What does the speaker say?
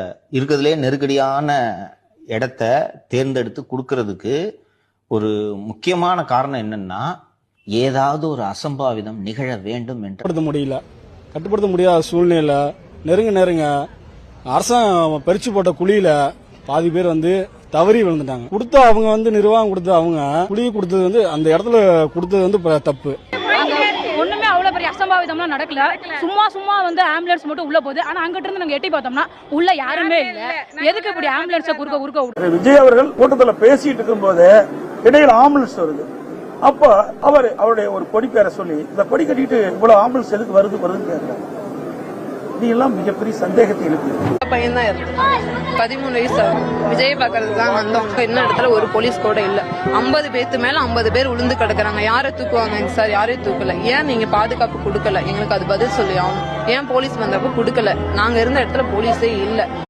இருக்கிறதுலே நெருக்கடியான இடத்த தேர்ந்தெடுத்து கொடுக்கறதுக்கு ஒரு முக்கியமான காரணம் என்னன்னா ஏதாவது ஒரு அசம்பாவிதம் நிகழ வேண்டும் என்று கட்டுப்படுத்த முடியல. கட்டுப்படுத்த முடியாத சூழ்நிலை நெருங்க நெருங்க அரசாங்கம் பறிச்சு போட்ட குழியில பாதி பேர் வந்து தவறி விழுந்துட்டாங்க. கொடுத்த அவங்க வந்து நிர்வாகம் கொடுத்த அவங்க குழி கொடுத்தது வந்து அந்த இடத்துல கொடுத்தது வந்து ப- தப்பு. அசம்பாவிதம்லாம் நடக்கல. சும்மா சும்மா வந்து ஆம்புலன்ஸ் மட்டும் உள்ள போகுது. ஆனா அங்கிட்ட இருந்து நாங்க எட்டி பார்த்தோம்னா உள்ள யாருமே இல்ல. எதுக்கு இப்படி ஆம்புலன்ஸை குறுக்க குறுக்க விட்டு விஜய் அவர்கள் கூட்டத்துல பேசிட்டு இருக்கும்போது இடையில ஆம்புலன்ஸ் வருது. அப்ப அவர் அவருடைய ஒரு கொடி பேரை சொல்லி இந்த கொடி கட்டிட்டு இவ்வளவு ஆம்புலன்ஸ் எதுக்கு வருது வருதுன்னு கேட்கிறார். இது மிகப்பெரிய சந்தேகத்தை எழுப்பியிருக்கு பையன் தான் பதிமூணு வயசு ஆகுது விஜய் பார்க்கறதுக்கு தான் வந்தோம். இன்னும் இடத்துல ஒரு போலீஸ் கூட இல்ல. ஐம்பது பேத்து மேல ஐம்பது பேர் உளுந்து கிடக்குறாங்க. யாரை தூக்குவாங்க சார் யாரையும் தூக்கல. ஏன் நீங்க பாதுகாப்பு கொடுக்கல? எங்களுக்கு அது பதில் சொல்லி ஆகணும். ஏன் போலீஸ் வந்தப்ப கொடுக்கல? நாங்க இருந்த இடத்துல போலீஸே இல்ல.